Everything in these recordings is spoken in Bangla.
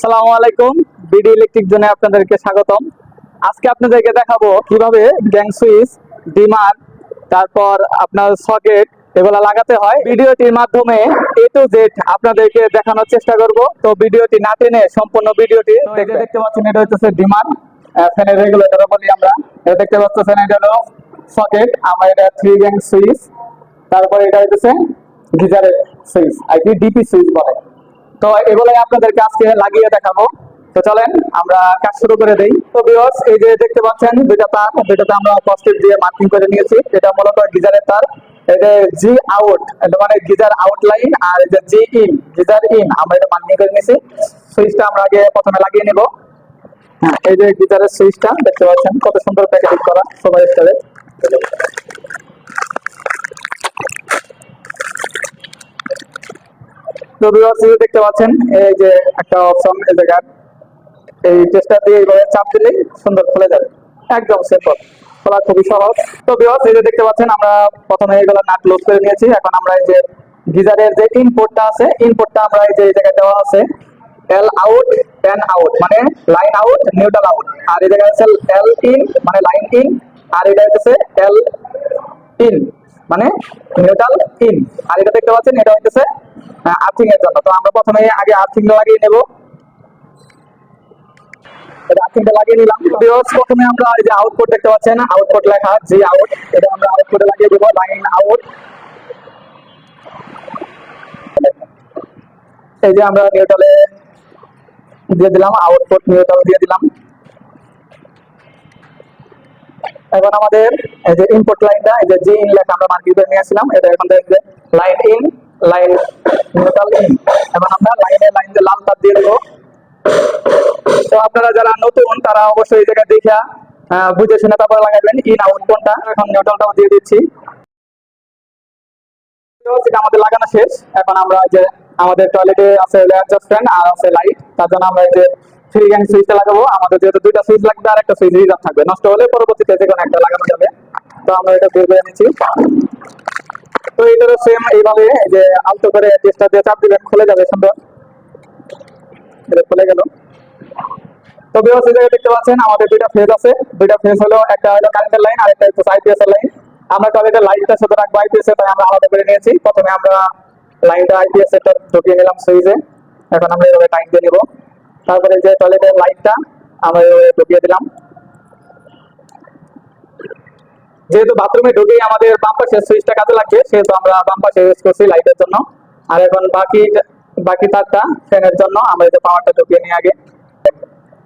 সালামু আলাইকুম। বিডি ইলেকট্রিক জোনে আপনাদেরকে স্বাগতম। আজকে আপনাদেরকে দেখাবো কীভাবে গ্যাং সুইচ ডিমার তারপর আপনার সকেট এগুলো লাগাতে হয়। ভিডিওটির মাধ্যমে এ টু জেড আপনাদেরকে দেখানোর চেষ্টা করব। তো ভিডিওটি না টেনে সম্পূর্ণ ভিডিওটি দেখতে পাচ্ছেন এটা হচ্ছে ডিমার ফ্যানের রেগুলেটর বলি আমরা। এটা দেখতে পাচ্ছেন এটা হলো সকেট। আমার এটা থ্রি গ্যাং সুইচ। তারপর এটা হচ্ছে গিজারের সুইচ আর কি ডিপি সুইচ বলে। তো এগুলাই আপনাদেরকে আজকে লাগিয়ে দেখাবো। তো চলেন, আমরা কাজ শুরু করে দেই। তো ভিউয়ার্স এই যে দেখতে পাচ্ছেন, দুইটা তার, দুইটাতে আমরা পজিটিভ দিয়ে মার্কিং করে নিয়েছি। এটা মূলত গিজারের তার। এটা জি আউট এটা মানে গিজার আউট লাইন আর যে জি ইন গিজার ইন আমরা এটা মার্কিং করে নিয়েছি। সুইচটা আমরা আগে প্রথমে লাগিয়ে নেব। হ্যাঁ এই যে গিজারের সুইচটা, দেখতে পাচ্ছেন, কত সুন্দর প্যাকেজিং করা, সবাই স্টারে তো ভিউয়ার্স দেখতে পাচ্ছেন, এই যে একটা অপশন এই জায়গায় এই টেস্টার দিয়ে এইভাবে চাপ দিলেই সুন্দর খুলে যাবে। একদম সিম্পল খোলা খুবই সহজ। তো ভিউয়ার্স এই যে দেখতে পাচ্ছেন, আমরা প্রথমে এগুলো নাট লুজ করে নিয়েছি। এখন আমরা এই যে গিজারের যে ইনপুটটা আছে ইনপুটটা আমরা এই যে এই জায়গায় দেওয়া আছে। এল আউট এন আউট মানে লাইন আউট নিউট্রাল আউট আর এই জায়গায় আছে এল ইন মানে লাইন ইন আর এটা হচ্ছে এল ইন মানে নিউট্রাল ইন আর এটা দেখতে পাচ্ছেন, এটা হচ্ছে আর্থিং এর জন্য তো আমরা প্রথমে আগে নেব। আর্থিংটা লাগিয়ে আমরা এই যে আমরা আউটপুটে দিয়ে দিলাম আউটপুট নিউট্রাল দিয়ে দিলাম। এখন আমাদের এই যে ইনপুট লাইনটা এই যে জি ইন লেখা আমরা মার্কিং করে এটা এখন দেখবে লাইন ইন লাইন এখন আমরা লাইনে লাইন দিয়ে লাল তার দিয়ে দেবো। তো আপনারা যারা নতুন, তারা অবশ্যই এই জায়গায় দেখা বুঝে শুনে তারপরে লাগাবেন ইন আউট কোনটা এখন নিউট্রালটা দিয়ে দিচ্ছি। আমাদের লাগানো শেষ। এখন আমরা যে আমাদের টয়লেটে আছে অ্যাডজাস্ট ফ্যান আর আছে লাইট তার জন্য আমরা এই যে থ্রি গ্যাং সুইচটা লাগাবো। আমাদের যেহেতু দুইটা সুইচ লাগবে আর একটা সুইচ রিজার্ভ থাকবে। নষ্ট হলে পরবর্তীতে যে কোনো একটা লাগানো যাবে। তো আমরা এটা বের করে নিচ্ছি। তো এটারও সেম এইভাবে যে আলতো করে চেষ্টা দিয়ে চাপ দিবেন, খুলে যাবে সুন্দর। খুলে গেল। তো বিওস এই দেখতে পাচ্ছেন, আমাদের দুইটা ফেজ আছে। দুইটা ফেজ হলো, একটা হলো কারেন্টের লাইন আর একটা হচ্ছে আইপিএস এর লাইন আমরা টয়লেটের লাইনটা শুধু রাখব আইপিএস এর তাই আমরা আলাদা করে নিয়েছি। প্রথমে আমরা লাইনটা আইপিএস এর ঢুকিয়ে নিলাম সুইচে এখন আমরা এইভাবে টাইম দিয়ে নিব। তারপরে যে টয়লেটের লাইটটা আমরা এইভাবে ঢুকিয়ে দিলাম। যেহেতু বাথরুমে ঢুকেই আমাদের বাম পাশে সুইচটা কাজে লাগছে সেহেতু আমরা বাম ইউজ করছি লাইটের জন্য। আর এখন বাকি বাকি তারটা ফ্যানের জন্য আমরা যে পাওয়ারটা ঢুকিয়ে নিই আগে।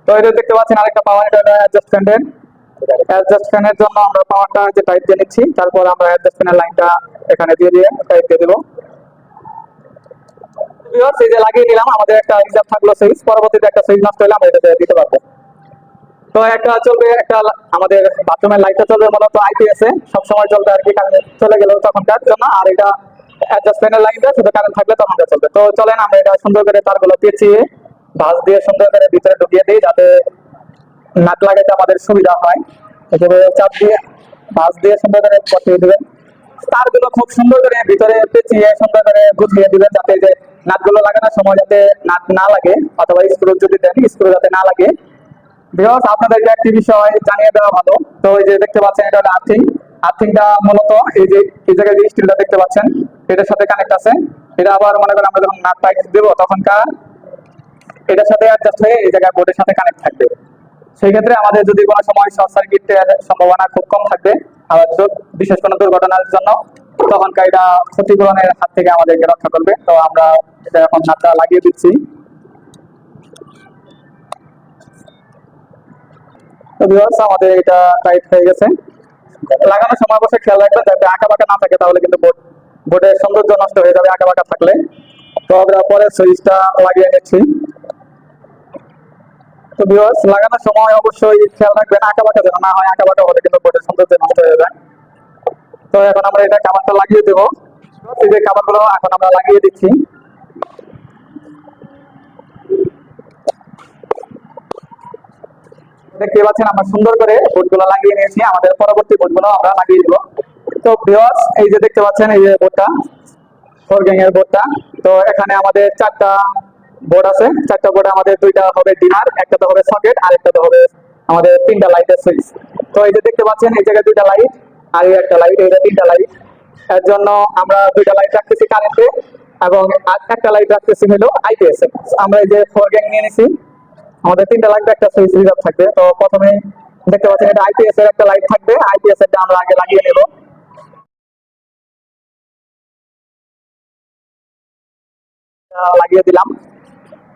তো এটা দেখতে পাচ্ছেন আরেকটা পাওয়ার এটা অ্যাডজাস্ট ফ্যানের অ্যাডজাস্ট ফ্যানের জন্য আমরা পাওয়ারটা যে টাইপ দিয়ে নিচ্ছি, তারপর আমরা অ্যাডজাস্ট ফ্যানের লাইনটা এখানে দিয়ে দিয়ে টাইপ দিয়ে দেবো। লাগিয়ে নিলাম, আমাদের একটা রিজার্ভ থাকল সুইচ পরবর্তীতে একটা সুইচ নষ্ট হলে আমরা এটা দিতে পারব। তো একটা চলবে, একটা আমাদের বাথরুমের লাইটটা চলবে, মূলত আইপিএস এ সবসময় চলবে আর কি কারেন্ট চলে গেল তখনকার জন্য, আর এটা অ্যাডজাস্ট ফ্যানের লাইনটা শুধু কারেন্ট থাকলে তখনকার চলবে। তো চলেন, আমরা এটা সুন্দর করে তারগুলো পেঁচিয়ে, ভাঁজ দিয়ে সুন্দর করে ভিতরে ঢুকিয়ে দিই, যাতে নাট লাগাইতে আমাদের সুবিধা হয়। এভাবে চাপ দিয়ে ভাঁজ দিয়ে সুন্দর করে পটিয়ে দিবেন। তারগুলো খুব সুন্দর করে ভিতরে পেঁচিয়ে সুন্দর করে গুছিয়ে দিবেন, যাতে যে নাটগুলো লাগানোর সময় যাতে নাট না লাগে, অথবা স্ক্রু যদি দেন স্ক্রু যাতে না লাগে ভিউয়ার্স আপনাদেরকে একটি বিষয় জানিয়ে দেওয়া ভালো। তো এই যে দেখতে পাচ্ছেন, এটা আর্থিং। আর্থিংটা মূলত এই যে এই জায়গায় যে স্টিলটা দেখতে পাচ্ছেন, এটার সাথে কানেক্ট আছে। এটা আবার মনে করেন আমরা যখন নাট টাইট দেবো, তখনকার এটার সাথে অ্যাডজাস্ট হয়ে এই জায়গায় বোর্ডের সাথে কানেক্ট থাকবে। সেই ক্ষেত্রে আমাদের যদি কোনো সময় শর্ট সার্কিটের সম্ভাবনা খুব কম থাকবে, আবার বিশেষ কোনো দুর্ঘটনার জন্য, তখনকার এটা ক্ষতিপূরণের হাত থেকে আমাদেরকে রক্ষা করবে। তো আমরা এটা এখন নাটটা লাগিয়ে দিচ্ছি। আমাদের এটা টাইট হয়ে গেছে। লাগানোর সময় অবশ্যই খেয়াল রাখবেন, যাতে আঁকা বাঁকা না থাকে, তাহলে কিন্তু বোর্ড, বোর্ডের সৌন্দর্য নষ্ট হয়ে যাবে আঁকা বাঁকা থাকলে। তো আমরা পরে সুইচটা লাগিয়ে নিচ্ছি। তো ভিউয়ার্স লাগানোর সময় অবশ্যই খেয়াল রাখবেন আঁকা বাঁকা যেন না হয় আঁকা বাঁকা হলে কিন্তু বোর্ডের সৌন্দর্য নষ্ট হয়ে যায়। তো এখন আমরা এটা কাবারটা লাগিয়ে দেবো। এই যে কাবারগুলো এখন আমরা লাগিয়ে দিচ্ছি। দেখতে পাচ্ছেন আমরা সুন্দর করে বোর্ডগুলো লাগিয়ে নিয়েছি। আমাদের পরবর্তী বোর্ডগুলো আমরা লাগিয়ে দিব। তো ভিউয়ার্স এই যে দেখতে পাচ্ছেন, এই যে বোর্ডটা ফোর গ্যাং এর বোর্ডটা তো এখানে আমাদের চারটা বোর্ড আছে। চারটা বোর্ডে আমাদের দুইটা হবে ডিমার একটাতে হবে সকেট, আর একটাতে হবে আমাদের তিনটা লাইটের সুইচ তো এই যে দেখতে পাচ্ছেন, এই জায়গায় দুইটা লাইট আর একটা লাইট এইটা তিনটা লাইটের জন্য আমরা দুইটা লাইট রাখতেছি কারেন্টে এবং একটা লাইট রাখতেছি হলো আইপিএস আমরা এই যে ফোর গ্যাং নিয়ে নিছি। আমাদের তিনটা লাগবে একটা সুইচ রিজার্ভ থাকবে। তো প্রথমে দেখতে পাচ্ছেন এটা আইপিএস এর একটা লাইট থাকবে। আইপিএস এরটা আমরা আগে লাগিয়ে নেব। লাগিয়ে দিলাম।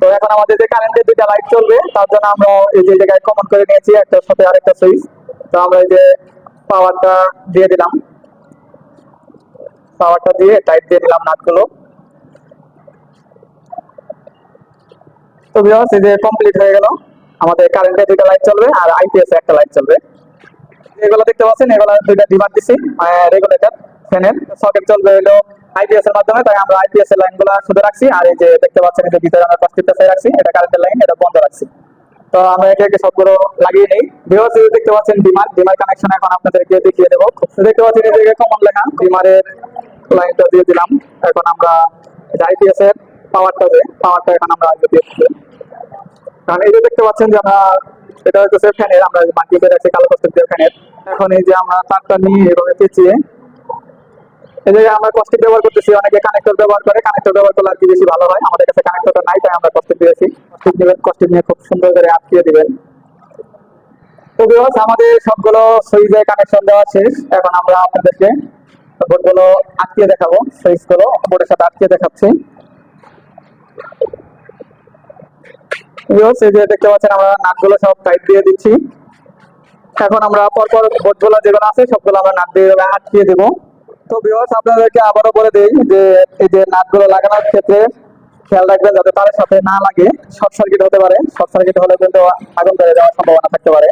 তো এখন আমাদের যে কারেন্টের দুইটা লাইট চলবে, তার জন্য আমরা এই যে জায়গায় কমন করে নিয়েছি একটার সাথে আরেকটা সুইচ তো আমরা এই যে পাওয়ারটা দিয়ে দিলাম। পাওয়ারটা দিয়ে টাইট দিয়ে দিলাম নাটগুলো তো ভিউয়ার্স এই যে কমপ্লিট হয়ে গেল। আমাদের কারেন্টের দুইটা লাইট চলবে আর আইপিএস একটা লাইট চলবে। এগুলো দেখতে পাচ্ছেন, এগুলো দুইটা ডিমান্ড দিছি রেগুলেটর ফ্যানের সকেট চলবে হলো আইপিএস এর মাধ্যমে, তাই আমরা আইপিএস এর লাইনগুলো শুধু রাখছি। আর এই যে দেখতে পাচ্ছেন যে ভিতরে আমরা কস্টিপটা চাই রাখছি, এটা কারেন্টের লাইন এটা বন্ধ রাখছি। তো আমরা একে একে সবগুলো লাগিয়ে নেই। ভিউয়ার্স যে দেখতে পাচ্ছেন, ডিমার ডিমার কানেকশন এখন আপনাদেরকে দেখিয়ে দেবো। দেখতে পাচ্ছেন, এই জায়গায় কমন লেখা, ডিমারের লাইনটা দিয়ে দিলাম। এখন আমরা আইপিএস এর এখন আমরা কারণ এই যে দেখতে পাচ্ছেন যে আমরা, এটা হচ্ছে ফ্যানের, আমরা কালো ফ্যানের, এখন এই যে আমরা তারটা নিয়ে এভাবে পেঁচিয়ে, এই যে আমরা কস্টিপ ব্যবহার করতেছি, অনেকে কানেক্টর ব্যবহার করে কানেক্টর ব্যবহার করলে আর কি বেশি ভালো হয়? আমাদের কাছে কানেক্টরটা নাই, তাই আমরা কস্টিপ দিয়েছি। কস্টিপ দিবেন কস্টিপ নিয়ে খুব সুন্দর করে আটকিয়ে দিবেন। তো আমাদের সবগুলো সুইচে কানেকশন দেওয়া শেষ। এখন আমরা আপনাদেরকে বোর্ডগুলো আটকিয়ে দেখাবো সুইচগুলো বোর্ডের সাথে আটকিয়ে দেখাচ্ছি। ভিউয়ার্স দেখতে পাচ্ছেন, আমরা সব দিয়ে দিচ্ছি। এখন আমরা বোর্ডগুলো যেগুলো আছে, সবগুলো আমরা দিয়ে দেবো। তো আপনাদেরকে বলে যে, এই যে লাগানোর ক্ষেত্রে খেয়াল যাতে তার সাথে না লাগে, শর্ট সার্কিট হতে পারে। শর্ট সার্কিট হলে কিন্তু আগুন ধরে যাওয়ার সম্ভাবনা থাকতে পারে।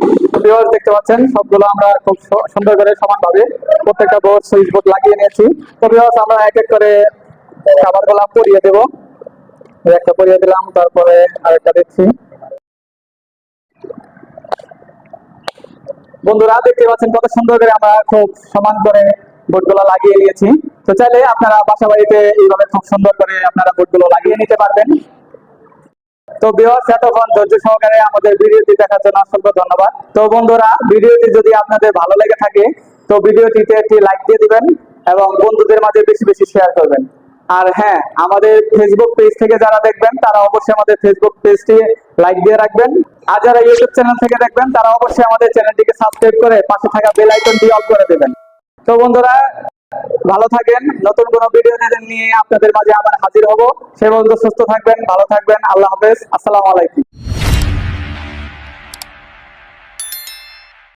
দেখতে পাচ্ছেন, সবগুলো আমরা খুব সুন্দর করে সমানভাবে প্রত্যেকটা বোর্ড সুইচ বোর্ড লাগিয়ে নিয়েছি। তো আমরা এক এক করে খাবারগুলো পরিয়ে দেবো। একটা পরিয়ে দিলাম, তারপরে আরেকটা দিচ্ছি বন্ধুরা, দেখতে পাচ্ছেন কত সুন্দর করে আমরা খুব সমান করে লাগিয়ে নিয়েছি। তো চাইলে আপনারা বাসা বাড়িতে এইভাবে খুব সুন্দর করে আপনারা লাগিয়ে নিতে পারবেন। তো বিহার এতক্ষণ ধৈর্য সহকারে আমাদের ভিডিওটি দেখার জন্য অসংখ্য ধন্যবাদ। তো বন্ধুরা, ভিডিওটি যদি আপনাদের ভালো লেগে থাকে, তো ভিডিওটিতে একটি লাইক দিয়ে দিবেন এবং বন্ধুদের মাঝে বেশি বেশি শেয়ার করবেন। আর হ্যাঁ আমাদের ফেসবুক পেজ থেকে যারা দেখবেন, তারা অবশ্যই আমাদের ফেসবুক পেজটি লাইক দিয়ে রাখবেন। আর যারা ইউটিউব চ্যানেল থেকে দেখবেন, তারা অবশ্যই আমাদের চ্যানেলটিকে সাবস্ক্রাইব করে পাশে থাকা বেল আইকনটি অন করে দেবেন। তো বন্ধুরা, ভালো থাকেন। নতুন কোন ভিডিও নিয়ে আপনাদের মাঝে আবার হাজির হব। সে পর্যন্ত সুস্থ থাকবেন, ভালো থাকবেন। আল্লাহ হাফেজ। আসসালামু আলাইকুম।